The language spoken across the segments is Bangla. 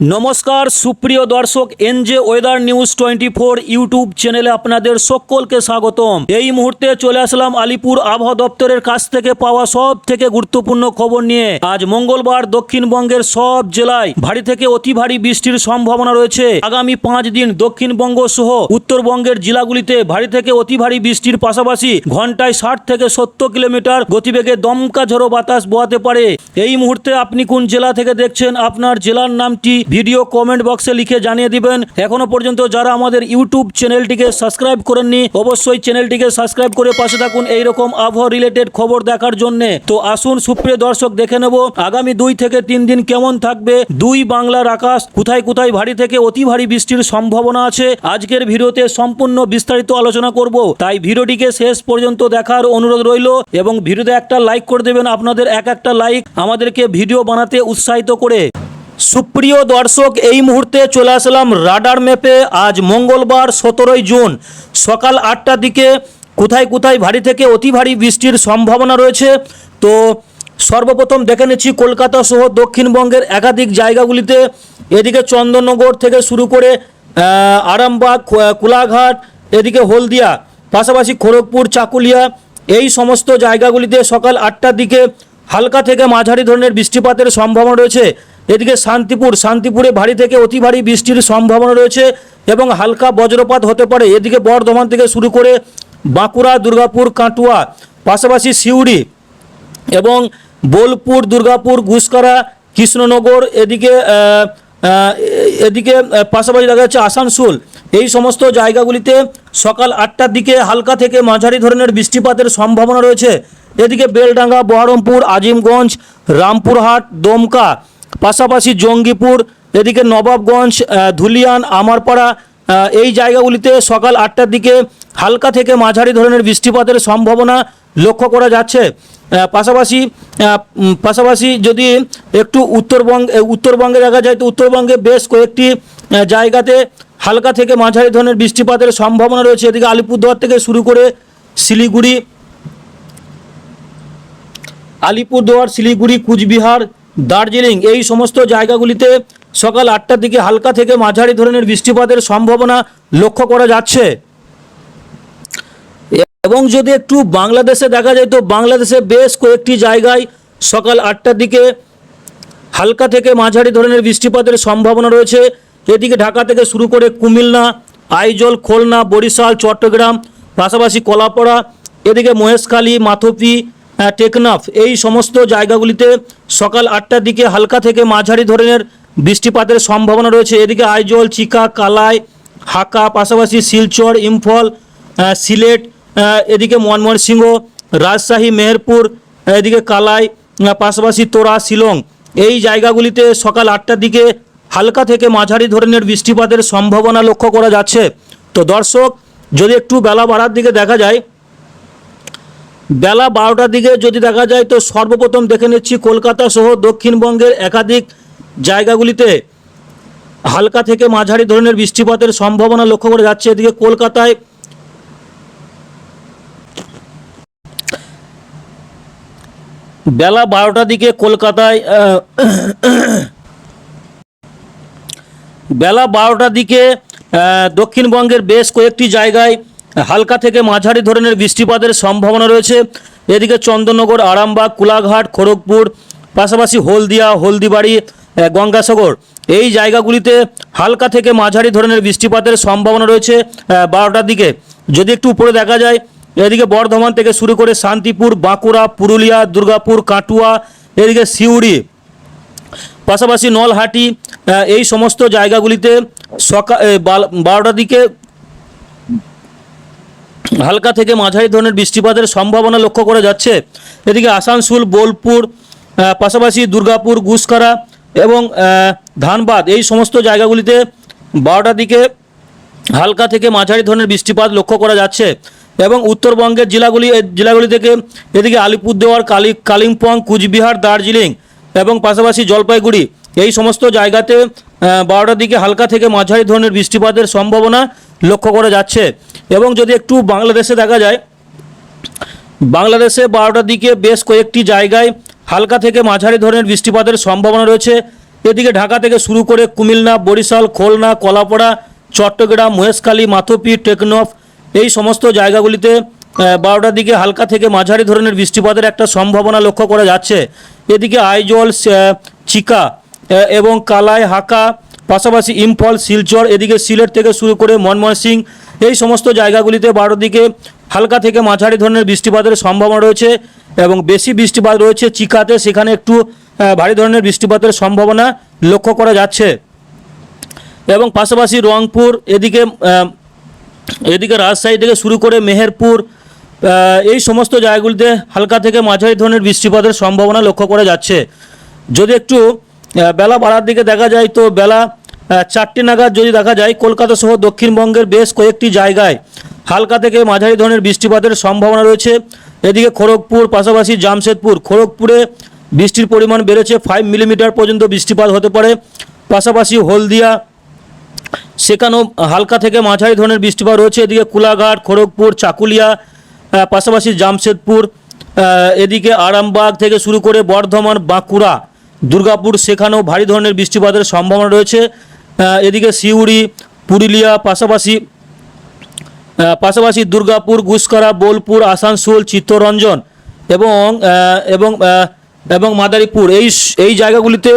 নমস্কার, সুপ্রিয় দর্শক, NJ weather news twenty four YouTube চ্যানেলে আপনাদের সকলকে স্বাগতম। এই মুহূর্তে চলে আসলাম আলিপুর আবহাওয়া দপ্তরের কাছ থেকে পাওয়া সব থেকে গুরুত্বপূর্ণ খবর নিয়ে। আজ মঙ্গলবার দক্ষিণবঙ্গের সব জেলায় ভারী থেকে অতি ভারী বৃষ্টির সম্ভাবনা রয়েছে। আগামী পাঁচ দিন দক্ষিণবঙ্গ সহ উত্তরবঙ্গের জেলাগুলিতে ভারী থেকে অতি ভারী বৃষ্টির পাশাপাশি ঘন্টায় ষাট থেকে সত্তর কিলোমিটার গতিবেগে দমকা ঝড়ো বাতাস বহাতে পারে। এই মুহূর্তে আপনি কোন জেলা থেকে দেখছেন? আপনার জেলার নামটি ভিডিও কমেন্ট বক্সে লিখে জানিয়ে দিবেন। এখনও পর্যন্ত যারা আমাদের ইউটিউব চ্যানেলটিকে সাবস্ক্রাইব করেননি, অবশ্যই চ্যানেলটিকে সাবস্ক্রাইব করে পাশে থাকুন এইরকম আবহাওয়া রিলেটেড খবর দেখার জন্য। তো আসুন, সুপ্রিয় দর্শক, দেখে নেব আগামী দুই থেকে তিন দিন কেমন থাকবে দুই বাংলার আকাশ। কোথায় কোথায় ভারী থেকে অতি ভারী বৃষ্টির সম্ভাবনা আছে? আজকের ভিডিওতে সম্পূর্ণ বিস্তারিত আলোচনা করব। তাই ভিডিওটিকে শেষ পর্যন্ত দেখার অনুরোধ রইল এবং ভিডিওতে একটা লাইক করে দেবেন। আপনাদের এক একটা লাইক আমাদেরকে ভিডিও বানাতে উৎসাহিত করে। সুপ্রিয় দর্শক, এই মুহূর্তে চলে আসলাম রাডার ম্যাপে। আজ মঙ্গলবার সতেরোই জুন, সকাল আটটার দিকে কোথায় কোথায় ভারী থেকে অতি ভারী বৃষ্টির সম্ভাবনা রয়েছে? তো সর্বপ্রথম দেখে নিচ্ছি কলকাতা সহ দক্ষিণবঙ্গের একাধিক জায়গাগুলিতে। এদিকে চন্দননগর থেকে শুরু করে আরামবাগ কোলাঘাট, এদিকে হলদিয়া, পাশাপাশি খড়গপুর, চাকুলিয়া, এই সমস্ত জায়গাগুলিতে সকাল আটটার দিকে হালকা থেকে মাঝারি ধরনের বৃষ্টিপাতের সম্ভাবনা রয়েছে। এদিকে শান্তিপুর, শান্তিপুরে ভারী থেকে অতি ভারী বৃষ্টির সম্ভাবনা রয়েছে এবং হালকা বজ্রপাত হতে পারে। এদিকে বর্ধমান থেকে শুরু করে বাঁকুড়া, দুর্গাপুর, কাটুয়া, পাশাপাশি সিউড়ি এবং বোলপুর, দুর্গাপুর গুসকরা কৃষ্ণনগর, এদিকে এদিকে পাশাপাশি দেখা যাচ্ছে আসানসোল। এই সমস্ত জায়গাগুলিতে সকাল আটটার দিকে হালকা থেকে মাঝারি ধরনের বৃষ্টিপাতের সম্ভাবনা রয়েছে। এদিকে বেলডাঙ্গা, বহরমপুর, আজিমগঞ্জ, রামপুরহাট, দমকা পাশাপাশি জঙ্গিপুর, এদিকে নবাবগঞ্জ ধুলিয়ান, আমারপাড়া এই জায়গাগুলিতে সকাল আটটার দিকে হালকা থেকে মাঝারি ধরনের বৃষ্টিপাতের সম্ভাবনা লক্ষ্য করা যাচ্ছে। পাশাপাশি পাশাপাশি যদি একটু উত্তরবঙ্গ উত্তরবঙ্গে দেখা যায় তো উত্তরবঙ্গে বেশ কয়েকটি জায়গাতে হালকা থেকে মাঝারি ধরনের বৃষ্টিপাতের সম্ভাবনা রয়েছে। এদিকে আলিপুরদুয়ার থেকে শুরু করে শিলিগুড়ি, আলিপুরদুয়ার, শিলিগুড়ি, কুচবিহার দার্জিলিং, এই সমস্ত জায়গাগুলিতে সকাল আটটার দিকে হালকা থেকে মাঝারি ধরনের বৃষ্টিপাতের সম্ভাবনা লক্ষ্য করা যাচ্ছে। এবং যদি একটু বাংলাদেশে দেখা যায়, তো বাংলাদেশে বেশ কয়েকটি জায়গায় সকাল আটটার দিকে হালকা থেকে মাঝারি ধরনের বৃষ্টিপাতের সম্ভাবনা রয়েছে। এদিকে ঢাকা থেকে শুরু করে কুমিল্লা, আইজল, খুলনা, বরিশাল, চট্টগ্রাম, পাশাপাশি কলাপাড়া, এদিকে মহেশখালী, মাথপি টেকনাফ। এই সমস্ত জায়গাগুলিতে সকাল আটটার দিকে হালকা থেকে মাঝারি ধরনের বৃষ্টিপাতের সম্ভাবনা রয়েছে। এদিকে আইজল, চিকা, কালাই, হাকা, পাশাপাশি শিলচর, ইম্ফল সিলেট এদিকে ময়মনসিংহ, রাজশাহী, মেহেরপুর এদিকে কালাই পাশাপাশি তোরা, শিলং। এই জায়গাগুলিতে সকাল আটটার দিকে হালকা থেকে মাঝারি ধরনের বৃষ্টিপাতের সম্ভাবনা লক্ষ্য করা যাচ্ছে। তো দর্শক, যদি একটু বেলা বাড়ার দিকে দেখা যায় বেলা বারোটার দিকে যদি দেখা যায় তো সর্বপ্রথম দেখে নিচ্ছি কলকাতা সহ দক্ষিণবঙ্গের একাধিক জায়গাগুলিতে হালকা থেকে মাঝারি ধরনের বৃষ্টিপাতের সম্ভাবনা লক্ষ্য করা যাচ্ছে। এদিকে কলকাতায় বেলা বারোটার দিকে কলকাতায় বেলা বারোটার দিকে দক্ষিণবঙ্গের বেশ কয়েকটি জায়গায় হালকা থেকে মাঝারি ধরনের বৃষ্টিপাতের সম্ভাবনা রয়েছে। এদিকে চন্দননগর, আরামবাগ, কোলাঘাট, খড়গপুর, পাশাপাশি হলদিয়া, হলদিবাড়ি গঙ্গাসাগর এই জায়গাগুলিতে হালকা থেকে মাঝারি ধরনের বৃষ্টিপাতের সম্ভাবনা রয়েছে বারোটার দিকে। যদি একটু উপরে দেখা যায়, এদিকে বর্ধমান থেকে শুরু করে শান্তিপুর, বাঁকুড়া, পুরুলিয়া, দুর্গাপুর, কাটুয়া, এদিকে সিউড়ি, পাশাপাশি নলহাটি এই সমস্ত জায়গাগুলিতে সকাল বারোটার দিকে হালকা থেকে মাঝারি ধরনের বৃষ্টিপাতের সম্ভাবনা লক্ষ্য করা যাচ্ছে। এদিকে আসানসোল, বোলপুর পাশাপাশি দুর্গাপুর, গুসকরা এবং ধানবাদ এই সমস্ত জায়গাগুলিতে বারোটার দিকে হালকা থেকে মাঝারি ধরনের বৃষ্টিপাত লক্ষ্য করা যাচ্ছে এবং উত্তরবঙ্গের জেলাগুলি জেলাগুলি থেকে এদিকে আলিপুরদুয়ার, কালি, কালিম্পং, কুচবিহার, দার্জিলিং এবং পাশাপাশি জলপাইগুড়ি এই সমস্ত জায়গাতে বারোটার দিকে হালকা থেকে মাঝারি ধরনের বৃষ্টিপাতের সম্ভাবনা লক্ষ্য করা যাচ্ছে। এবং যদি একটু বাংলাদেশে দেখা যায়, বাংলাদেশে বারোটার দিকে বেশ কয়েকটি জায়গায় হালকা থেকে মাঝারি ধরনের বৃষ্টিপাতের সম্ভাবনা রয়েছে। এদিকে ঢাকা থেকে শুরু করে কুমিল্লা, বরিশাল, খুলনা, কলাপাড়া, চট্টগ্রাম, মহেশখালী, মাথুপি, টেকনফ এই সমস্ত জায়গাগুলিতে বারোটার দিকে হালকা থেকে মাঝারি ধরনের বৃষ্টিপাতের একটা সম্ভাবনা লক্ষ্য করা যাচ্ছে। এদিকে আইজল চিকা এবং কালাই, হাকা, পাশাপাশি ইম্ফল, শিলচর, এদিকে সিলেট থেকে শুরু করে মনমোহন এই সমস্ত জায়গাগুলিতে বারো দিকে হালকা থেকে মাঝারি ধরনের বৃষ্টিপাতের সম্ভাবনা রয়েছে এবং বেশি বৃষ্টিপাত রয়েছে চিকাতে, সেখানে একটু ভারী ধরনের বৃষ্টিপাতের সম্ভাবনা লক্ষ্য করা যাচ্ছে। এবং পাশাপাশি রংপুর, এদিকে এদিকে রাজশাহী থেকে শুরু করে মেহেরপুর এই সমস্ত জায়গাগুলিতে হালকা থেকে মাঝারি ধরনের বৃষ্টিপাতের সম্ভাবনা লক্ষ্য করা যাচ্ছে। যদি একটু বেলা বাড়ার দিকে দেখা যায় তো বেলা চারটে নাগাদ যদি দেখা যায়, কলকাতা সহ দক্ষিণবঙ্গের বেশ কয়েকটি জায়গায় হালকা থেকে মাঝারি ধরনের বৃষ্টিপাতের সম্ভাবনা রয়েছে। এদিকে খড়গপুর, পাশাপাশি জামশেদপুর, খড়গপুরে বৃষ্টির পরিমাণ বেড়েছে ফাইভ মিলিমিটার পর্যন্ত বৃষ্টিপাত হতে পারে। পাশাপাশি হলদিয়া, সেখানেও হালকা থেকে মাঝারি ধরনের বৃষ্টিপাত রয়েছে। এদিকে কুলাঘাট, খড়গপুর, চাকুলিয়া পাশাপাশি জামশেদপুর এদিকে আরামবাগ থেকে শুরু করে বর্ধমান, বাঁকুড়া দুর্গাপুর সেখানেও ভারী ধরনের বৃষ্টিপাতের সম্ভাবনা রয়েছে। এদিকে সিউড়ি, পুরুলিয়া, পাশাপাশি পাশাপাশি দুর্গাপুর গুসকরা বোলপুর, আসানসোল, চিত্তরঞ্জন এবং এবং এবং মাদারীপুর। এই এই জায়গাগুলিতে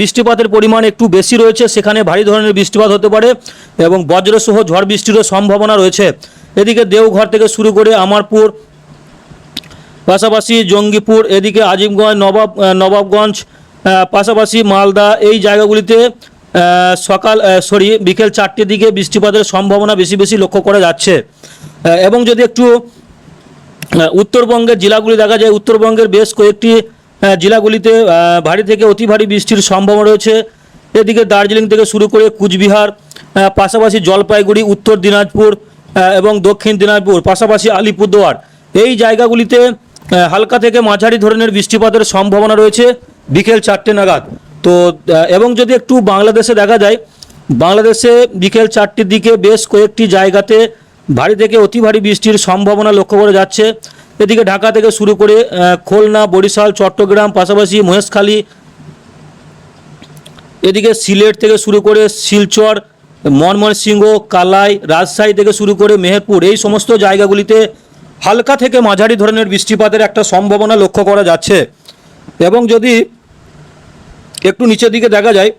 বৃষ্টিপাতের পরিমাণ একটু বেশি রয়েছে। সেখানে ভারী ধরনের বৃষ্টিপাত হতে পারে এবং বজ্রসহ ঝড় বৃষ্টিরও সম্ভাবনা রয়েছে। এদিকে দেওঘর থেকে শুরু করে আমারপুর, পাশাপাশি জঙ্গিপুর, এদিকে আজিমগঞ্জ, নবাব নবাবগঞ্জ পাশাপাশি মালদা এই জায়গাগুলিতে সকাল সরি বিকেল চারটের দিকে বৃষ্টিপাতের সম্ভাবনা বেশি বেশি লক্ষ্য করা যাচ্ছে। এবং যদি একটু উত্তরবঙ্গের জেলাগুলি দেখা যায়, উত্তরবঙ্গের বেশ কয়েকটি জেলাগুলিতে ভারী থেকে অতি ভারী বৃষ্টির সম্ভাবনা রয়েছে। এদিকে দার্জিলিং থেকে শুরু করে কুচবিহার পাশাপাশি জলপাইগুড়ি, উত্তর দিনাজপুর এবং দক্ষিণ দিনাজপুর, পাশাপাশি আলিপুরদুয়ার। এই জায়গাগুলিতে হালকা থেকে মাঝারি ধরনের বৃষ্টিপাতের সম্ভাবনা রয়েছে। বিকেল চারটে নাগাদ। তো এবং যদি একটু বাংলাদেশে দেখা যায়, বাংলাদেশে বিকেল চারটের দিকে বেশ কয়েকটি জায়গাতে ভারী থেকে অতি ভারী বৃষ্টির সম্ভাবনা লক্ষ্য করা যাচ্ছে। এদিকে ঢাকা থেকে শুরু করে খুলনা, বরিশাল, চট্টগ্রাম, পাশাপাশি মহেশখালী, এদিকে সিলেট থেকে শুরু করে শিলচর, ময়মনসিংহ, কালাই, রাজশাহী থেকে শুরু করে মেহেরপুর, এই সমস্ত জায়গাগুলিতে হালকা থেকে মাঝারি ধরনের বৃষ্টিপাতের একটা সম্ভাবনা লক্ষ্য করা যাচ্ছে। এবং যদি একটু নিচের দিকে দেখা যায়।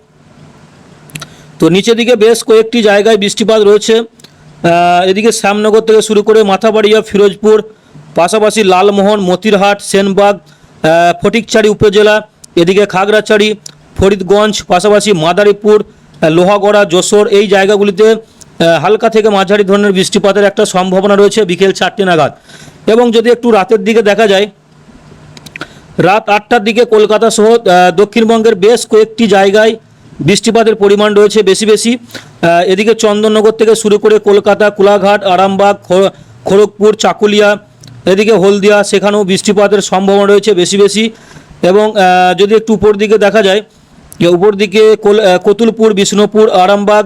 তো নিচের দিকে বেশ কয়েকটি জায়গায় বৃষ্টিপাত রয়েছে। এদিকে শ্যামনগর থেকে শুরু করে মাথাবাড়িয়া, ফিরোজপুর, পাশাপাশি লালমোহন, মতিরহাট, সেনবাগ ফটিকছড়ি উপজেলা, এদিকে খাগড়াছড়ি, ফরিদগঞ্জ, পাশাপাশি মাদারীপুর লোহাগড়া, যশোর এই জায়গাগুলিতে হালকা থেকে মাঝারি ধরনের বৃষ্টিপাতের একটা সম্ভাবনা রয়েছে বিকেল চারটে নাগাদ। এবং যদি একটু রাতের দিকে দেখা যায় রাত আটটার দিকে কলকাতা সহ দক্ষিণবঙ্গের বেশ কয়েকটি জায়গায় বৃষ্টিপাতের পরিমাণ রয়েছে বেশি বেশি। এদিকে চন্দননগর থেকে শুরু করে কলকাতা, কোলাঘাট, আরামবাগ খড়গপুর, চাকুলিয়া, এদিকে হলদিয়া, সেখানেও বৃষ্টিপাতের সম্ভাবনা রয়েছে বেশি বেশি। এবং যদি একটু উপর দিকে দেখা যায় উপর দিকে কতুলপুর, বিষ্ণুপুর, আরামবাগ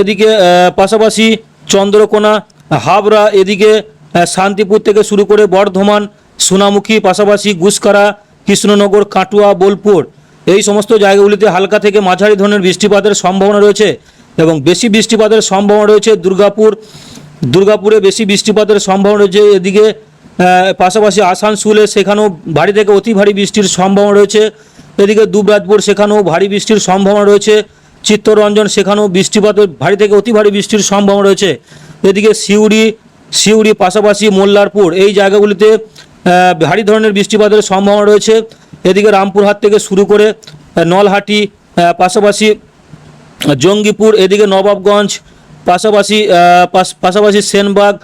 এদিকে পাশাপাশি চন্দ্রকোনা, হাবড়া, এদিকে শান্তিপুর থেকে শুরু করে বর্ধমান সোনামুখী পাশাপাশি গুসকরা, কৃষ্ণনগর, কাটুয়া, বোলপুর এই সমস্ত জায়গাগুলিতে হালকা থেকে মাঝারি ধরনের বৃষ্টিপাতের সম্ভাবনা রয়েছে এবং বেশি বৃষ্টিপাতের সম্ভাবনা রয়েছে দুর্গাপুর। দুর্গাপুরে বেশি বৃষ্টিপাতের সম্ভাবনা রয়েছে। এদিকে পাশাপাশি আসানসোলে সেখানেও ভারী থেকে অতি ভারী বৃষ্টির সম্ভাবনা রয়েছে। এদিকে দুবরাজপুর সেখানেও ভারী বৃষ্টির সম্ভাবনা রয়েছে। চিত্তরঞ্জন সেখানেও বৃষ্টিপাতের ভারী থেকে অতি ভারী বৃষ্টির সম্ভাবনা রয়েছে। এদিকে সিউড়ি সিউড়ি পাশাপাশি মোল্লারপুর এই জায়গাগুলিতে ভারী ধরনের বৃষ্টিপাতের সম্ভাবনা রয়েছে। এদিকে রামপুরহাট থেকে শুরু করে নলহাটি পাশাপাশি জঙ্গিপুর, এদিকে নবাবগঞ্জ, পাশাপাশি পাশ- পাশাপাশি সেনবাগ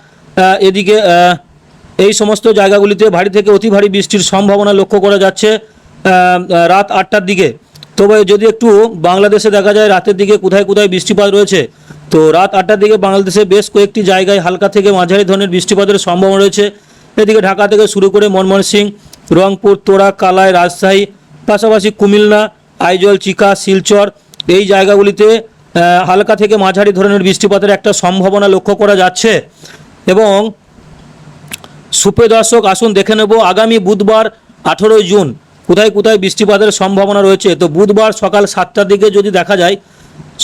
এদিকে এই সমস্ত জায়গাগুলিতে ভারী থেকে অতি ভারী বৃষ্টির সম্ভাবনা লক্ষ্য করা যাচ্ছে রাত আটটার দিকে। তবে যদি একটু বাংলাদেশে দেখা যায় রাতের দিকে কোথায় কোথায় বৃষ্টিপাত রয়েছে, তো রাত আটটার দিকে বাংলাদেশে বেশ কয়েকটি জায়গায় হালকা থেকে মাঝারি ধরনের বৃষ্টিপাতের সম্ভাবনা রয়েছে। এদিকে ঢাকা থেকে শুরু করে ময়মনসিংহ রংপুর, তোড়া, কালাই, রাজশাহী, পাশাপাশি কুমিল্লা, আইজল, চিকা, শিলচর, এই জায়গাগুলিতে হালকা থেকে মাঝারি ধরনের বৃষ্টিপাতের একটা সম্ভাবনা লক্ষ্য করা যাচ্ছে। এবং সুপ্রিয় দর্শক, আসুন দেখে নেব আগামী বুধবার আঠেরোই জুন, কোথায় কোথায় বৃষ্টিপাতের সম্ভাবনা রয়েছে। তো বুধবার সকাল সাতটার দিকে যদি দেখা যায়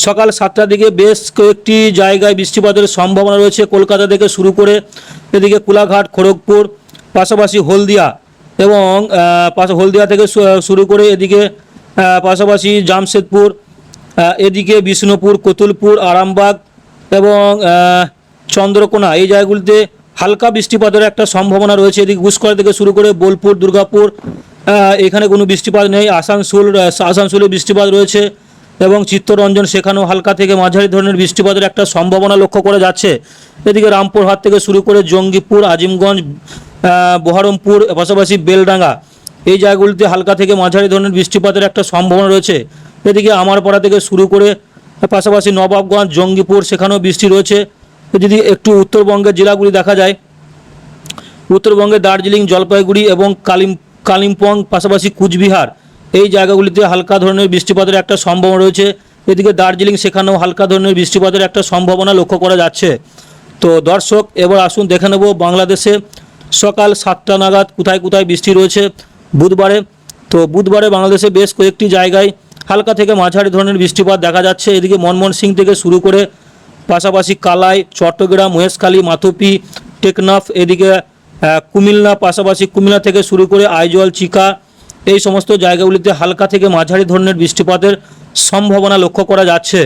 সকাল সাতটার দিকে বেশ কয়েকটি জায়গায় বৃষ্টিপাতের সম্ভাবনা রয়েছে। কলকাতা থেকে শুরু করে এদিকে কোলাঘাট, খড়গপুর, পাশাপাশি হলদিয়া এবং হলদিয়া থেকে শুরু করে এদিকে পাশাপাশি জামশেদপুর এদিকে বিষ্ণুপুর, কতুলপুর, আরামবাগ এবং চন্দ্রকোনা। এই জায়গাগুলিতে হালকা বৃষ্টিপাতের একটা সম্ভাবনা রয়েছে। এদিকে ঘুষকরা থেকে শুরু করে বোলপুর, দুর্গাপুর এখানে কোনো বৃষ্টিপাত নেই। আসানসোল আসানসোলে বৃষ্টিপাত রয়েছে। এবং চিত্তরঞ্জন সেখানেও হালকা থেকে মাঝারি ধরনের বৃষ্টিপাতের একটা সম্ভাবনা লক্ষ্য করা যাচ্ছে। এদিকে রামপুরহাট থেকে শুরু করে জঙ্গিপুর, আজিমগঞ্জ বহরমপুর, পাশাপাশি বেলডাঙ্গা এই জায়গাগুলিতে হালকা থেকে মাঝারি ধরনের বৃষ্টিপাতের একটা সম্ভাবনা রয়েছে। এদিকে আমারপাড়া থেকে শুরু করে পাশাপাশি নবাবগঞ্জ, জঙ্গিপুর সেখানেও বৃষ্টি রয়েছে। যদি একটু উত্তরবঙ্গের জেলাগুলি দেখা যায়। উত্তরবঙ্গে দার্জিলিং, জলপাইগুড়ি এবং কালিম, কালিম্পং, পাশাপাশি কুচবিহার এই জায়গাগুলিতে হালকা ধরনের বৃষ্টিপাতের একটা সম্ভাবনা রয়েছে। এদিকে দার্জিলিং, সেখানেও হালকা ধরনের বৃষ্টিপাতের একটা সম্ভাবনা লক্ষ্য করা যাচ্ছে। তো দর্শক, এবার আসুন দেখে নেব বাংলাদেশে সকাল সাতটা নাগাদ কোথায় কোথায় বৃষ্টি রয়েছে বুধবারে। তো বুধবারে বাংলাদেশে বেশ কয়েকটি জায়গায় হালকা থেকে মাঝারি ধরনের বৃষ্টিপাত দেখা যাচ্ছে। এদিকে মনমোহন সিং থেকে শুরু করে পাশাপাশি কালাই, চট্টগ্রাম, মহেশখালী, মাথুপি, টেকনাফ, এদিকে কুমিল্লা, পাশাপাশি কুমিল্লা থেকে শুরু করে আইজল, চিকা এই সমস্ত জায়গাগুলিতে হালকা থেকে মাঝারি ধরনের বৃষ্টিপাতের সম্ভাবনা লক্ষ্য করা যাচ্ছে।